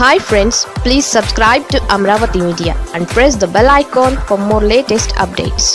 Hi friends please subscribe to Amaravati media and press the bell icon for more latest updates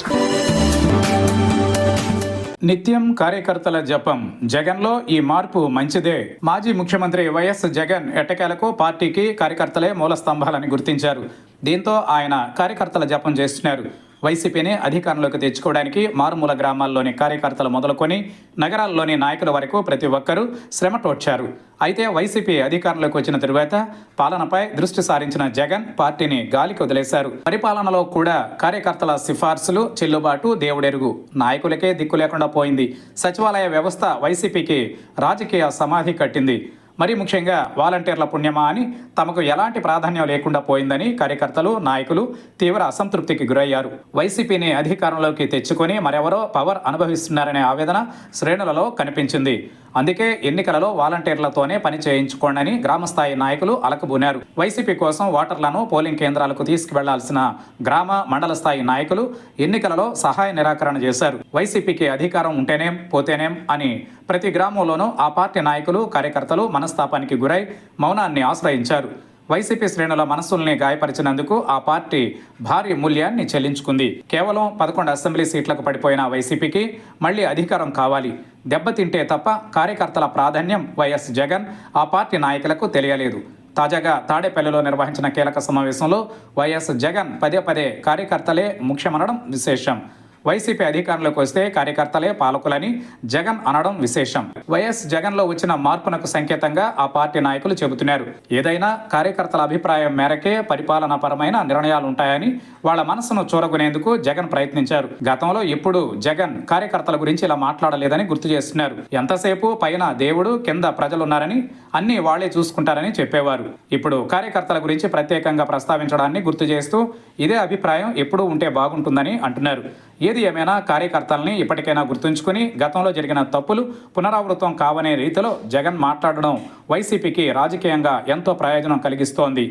నిత్యం కార్యకర్తల జపం. జగన్లో ఈ మార్పు మంచిదే. మాజీ ముఖ్యమంత్రి వైఎస్ జగన్ ఎట్టకేలకు పార్టీకి కార్యకర్తలే మూల స్తంభాలని గుర్తించారు. దీంతో ఆయన కార్యకర్తల జపం చేస్తున్నారు. వైసీపీని అధికారంలోకి తెచ్చుకోవడానికి మారుమూల గ్రామాల్లోని కార్యకర్తలు మొదలుకొని నగరాల్లోని నాయకుల వరకు ప్రతి ఒక్కరూ శ్రమటోడ్చారు అయితే వైసీపీ అధికారంలోకి వచ్చిన తరువాత పాలనపై దృష్టి సారించిన జగన్ పార్టీని గాలికి వదిలేశారు. పరిపాలనలో కూడా కార్యకర్తల సిఫార్సులు చెల్లుబాటు దేవుడెరుగు. నాయకులకే దిక్కు లేకుండా పోయింది. సచివాలయ వ్యవస్థ వైసీపీకి రాజకీయ సమాధి కట్టింది. మరి ముఖ్యంగా వాలంటీర్ల పుణ్యమా అని తమకు ఎలాంటి ప్రాధాన్యం లేకుండా పోయిందని కార్యకర్తలు నాయకులు తీవ్ర అసంతృప్తికి గురయ్యారు. వైసీపీని అధికారంలోకి తెచ్చుకొని మరెవరో పవర్ అనుభవిస్తున్నారనే ఆవేదన శ్రేణులలో కనిపించింది. అందుకే ఎన్నికలలో వాలంటీర్లతోనే పని చేయించుకోండి గ్రామస్థాయి నాయకులు అలకబూనారు. వైసీపీ కోసం ఓటర్లను పోలింగ్ కేంద్రాలకు తీసుకువెళ్ళాల్సిన గ్రామ మండల స్థాయి నాయకులు ఎన్నికలలో సహాయ నిరాకరణ చేశారు. వైసీపీకి అధికారం ఉంటేనేం పోతేనేం అని ప్రతి గ్రామంలోనూ ఆ పార్టీ నాయకులు కార్యకర్తలు మనస్తాపానికి గురై మౌనాన్ని ఆశ్రయించారు. వైసీపీ శ్రేణుల మనస్సుల్ని గాయపరిచినందుకు ఆ పార్టీ భారీ మూల్యాన్ని చెల్లించుకుంది. కేవలం పదకొండు అసెంబ్లీ సీట్లకు పడిపోయిన వైసీపీకి మళ్ళీ అధికారం కావాలి. దెబ్బతింటే తప్ప కార్యకర్తల ప్రాధాన్యం వైఎస్ జగన్ ఆ పార్టీ నాయకులకు తెలియలేదు. తాజాగా తాడేపల్లిలో నిర్వహించిన కీలక సమావేశంలో వైఎస్ జగన్ పదే పదే కార్యకర్తలే ముఖ్యమనడం విశేషం. వైసీపీ అధికారంలోకి వస్తే కార్యకర్తలే పాలకులని జగన్ అనడం విశేషం. వైఎస్ జగన్లో వచ్చిన మార్పునకు సంకేతంగా ఆ పార్టీ నాయకులు చెబుతున్నారు. ఏదైనా కార్యకర్తల అభిప్రాయం మేరకే పరిపాలనా పరమైన నిర్ణయాలు ఉంటాయని వాళ్ళ మనసును చూరగొనేందుకు జగన్ ప్రయత్నించారు. గతంలో ఎప్పుడు జగన్ కార్యకర్తల గురించి ఇలా మాట్లాడలేదని గుర్తు చేస్తున్నారు. ఎంతసేపు పైన దేవుడు కింద ప్రజలున్నారని అన్ని వాళ్ళే చూసుకుంటారని చెప్పేవారు. ఇప్పుడు కార్యకర్తల గురించి ప్రత్యేకంగా ప్రస్తావించడాన్ని గుర్తు చేస్తూ ఇదే అభిప్రాయం ఎప్పుడూ ఉంటే బాగుంటుందని అంటున్నారు. ఏది ఏమైనా కార్యకర్తల్ని ఇప్పటికైనా గుర్తుంచుకుని గతంలో జరిగిన తప్పులు పునరావృతం కావనే రీతిలో జగన్ మాట్లాడడం వైసీపీకి రాజకీయంగా ఎంతో ప్రయోజనం కలిగిస్తోంది.